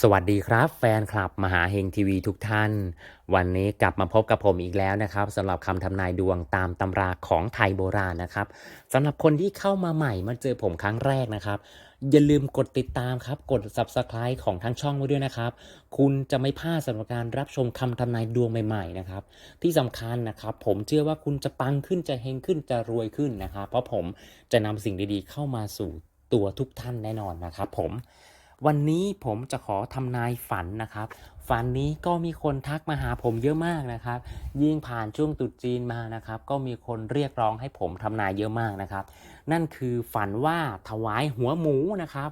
สวัสดีครับแฟนคลับมหาเฮงทีวีทุกท่าน วันนี้กลับมาพบกับผมอีกแล้วนะครับสำหรับคำทำนายดวงตามตำราของไทยโบราณนะครับสำหรับคนที่เข้ามาใหม่มาเจอผมครั้งแรกนะครับอย่าลืมกดติดตามครับ กด Subscribe ของทั้งช่องไว้ด้วยนะครับ คุณจะไม่พลาดสำหรับการรับชมคำทำนายดวงใหม่ๆนะครับ ที่สำคัญนะครับ ผมเชื่อว่าคุณจะปังขึ้นจะเฮงขึ้นจะรวยขึ้นนะครับ เพราะผมจะนำสิ่งดีๆ เข้ามาสู่ตัวทุกท่านแน่นอนนะครับ ผม วันนี้ผมจะขอทำนายฝันนะครับ ฝันนี้ก็มีคนทักมาหาผมเยอะมากนะครับ ยิ่งผ่านช่วงตรุษจีนมานะครับ ก็มีคนเรียกร้องให้ผมทำนายเยอะมากนะครับ นั่นคือฝันว่าถวายหัวหมูนะครับ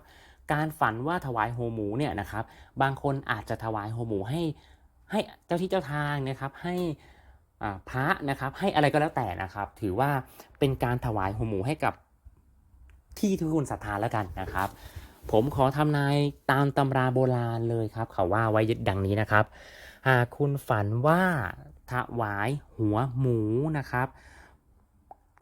การฝันว่าถวายหัวหมูเนี่ยนะครับ บางคนอาจจะถวายหัวหมูให้ให้เจ้าที่เจ้าทางนะครับให้พระนะครับให้อะไรก็แล้วแต่นะครับ ถือว่าเป็นการถวายหัวหมูให้กับที่ที่คุณศรัทธาแล้วกันนะครับ ผมขอทำนายตามตำราโบราณเลยครับ เขาว่าไว้ดังนี้นะครับ หากคุณฝันว่าถวายหัวหมูนะครับ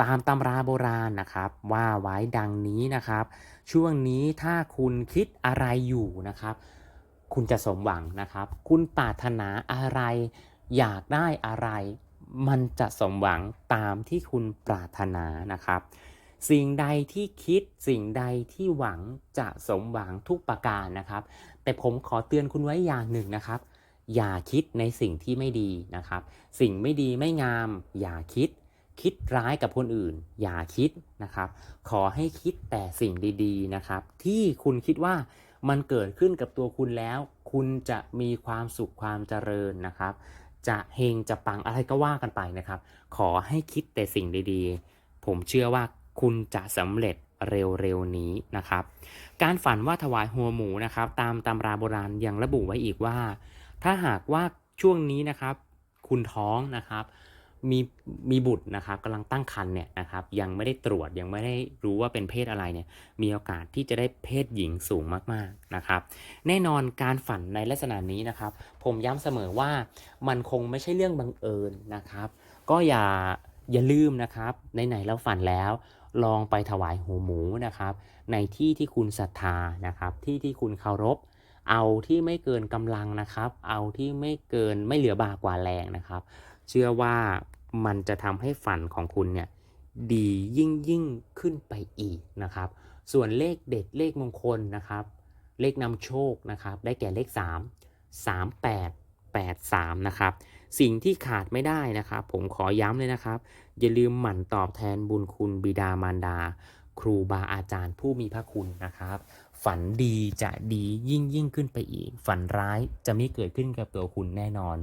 ตามตำราโบราณนะครับ ว่าไว้ดังนี้นะครับ ช่วงนี้ถ้าคุณคิดอะไรอยู่นะครับ คุณจะสมหวังนะครับ คุณปรารถนาอะไร อยากได้อะไร มันจะสมหวังตามที่คุณปรารถนานะครับ สิ่งใดที่คิดสิ่งใดที่หวังจะสมหวังทุกประการนะครับ แต่ผมขอเตือนคุณไว้อย่างหนึ่งนะครับ อย่าคิดในสิ่งที่ไม่ดีนะครับ สิ่งไม่ดีไม่งาม อย่าคิด คิดร้ายกับคนอื่น อย่าคิดนะครับ ขอให้คิดแต่สิ่งดีๆนะครับ ที่คุณคิดว่ามันเกิดขึ้นกับตัวคุณแล้ว คุณจะมีความสุขความเจริญนะครับ จะเฮงจะปังอะไรก็ว่ากันไปนะครับ ขอให้คิดแต่สิ่งดีๆ ผมเชื่อว่า คุณจะสำเร็จเร็วๆนี้นะครับ การฝันว่าถวายหัวหมูนะครับ ตามตำราโบราณยังระบุไว้อีกว่า ถ้าหากว่าช่วงนี้นะครับ คุณท้องนะครับมีมีบุตรนะครับกำลังตั้งครรภ์เนี่ยนะครับยังไม่ได้ตรวจยังไม่ได้รู้ว่าเป็นเพศอะไรเนี่ยมีโอกาสที่จะได้เพศหญิงสูงมากๆนะครับ แน่นอนการฝันในลักษณะนี้นะครับ ผมย้ำเสมอว่ามันคงไม่ใช่เรื่องบังเอิญนะครับ ก็อย่า อย่าลืมนะครับไหนๆเราฝันแล้ว ลองไปถวายหัวหมูนะครับ ในที่ที่คุณศรัทธานะครับ ที่ที่คุณเคารพ เอาที่ไม่เกินกำลังนะครับ เอาที่ไม่เกินไม่เหลือบากว่าแรงนะครับ เชื่อว่ามันจะทำให้ฝันของคุณเนี่ยดียิ่งยิ่งขึ้นไปอีกนะครับ ส่วนเลขเด็ดเลขมงคลนะครับ เลขนำโชคนะครับ ได้แก่เลข 3 3 8 8 3 นะครับ สิ่งที่ขาดไม่ได้นะครับ ผมขอย้ำเลยนะครับ อย่าลืมหมั่นตอบแทนบุญคุณบิดามารดา ครูบาอาจารย์ผู้มีพระคุณนะครับ ฝันดีจะดียิ่งยิ่งขึ้นไปอีก ฝันร้ายจะไม่เกิดขึ้นกับตัวคุณแน่นอน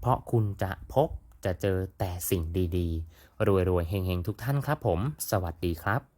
เพราะคุณจะพบจะเจอแต่สิ่งดีๆรวยๆเฮงๆทุกท่านครับผม สวัสดีครับ